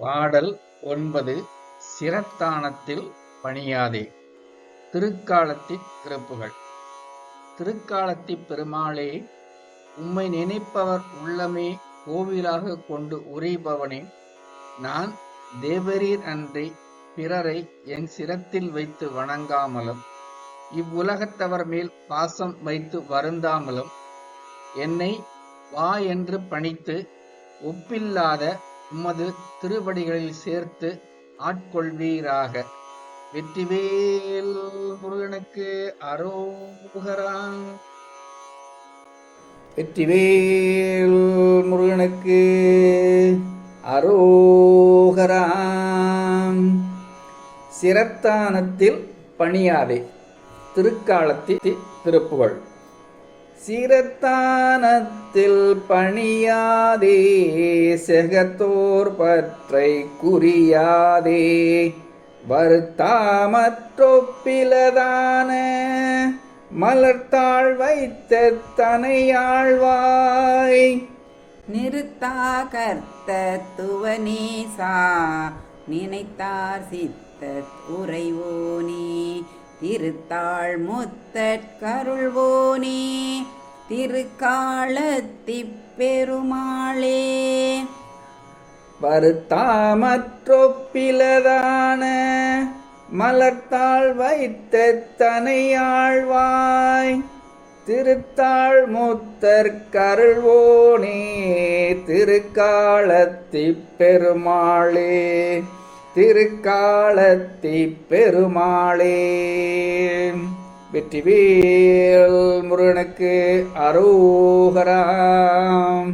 பாடல் ஒன்பது சிரத்தானத்தில் பணியாதே. திருக்காலத்தி சிறப்புகள் திருக்காலத்தி பெருமாளே உம்மை நினைப்பவர் உள்ளமே கோவிலாக கொண்டு உரைபவனே நான் தேவரீர் அன்றி பிறரை என் சிரத்தில் வைத்து வணங்காமலும் இவ்வுலகத்தவர் மேல் பாசம் வைத்து வருந்தாமலும் என்னை வா என்று பணித்து ஒப்பில்லாத உமது திருவடிகளில் சேர்த்து ஆட்கொள்வீராக. வெற்றிவேல் முருகனுக்கு அரோகரான். வெற்றிவேல் முருகனுக்கு அரோகராம் சிரத்தானத்தில் பணியாதே திருக்காலத்தி திருப்புகழ். சிரத்தானத்தில் பணியாதே செகத்தோர் பற்றை குறியாதே. வருத்தாமற்றொப்பிலதான மலர்த்தாள் வைத்த தனையாழ்வாய். நிறுத்தா கர்த்த துவனேசா நினைத்தார் சித்த உறைவோனே. திருத்தாள் முத்தற்கருள்வோனே திருக்காலத்திப் பெருமாளே. வருத்தாமற்றொப்பிலதான மலர்த்தாள் வைத்த தனையாழ்வாய் திருத்தாள் முத்தர் கருள்வோனே திருக்காலத்தி பெருமாளே. திருக்காலத்தி பெருமாளே. வெற்றிவேல் முருகனுக்கு அரோகராம்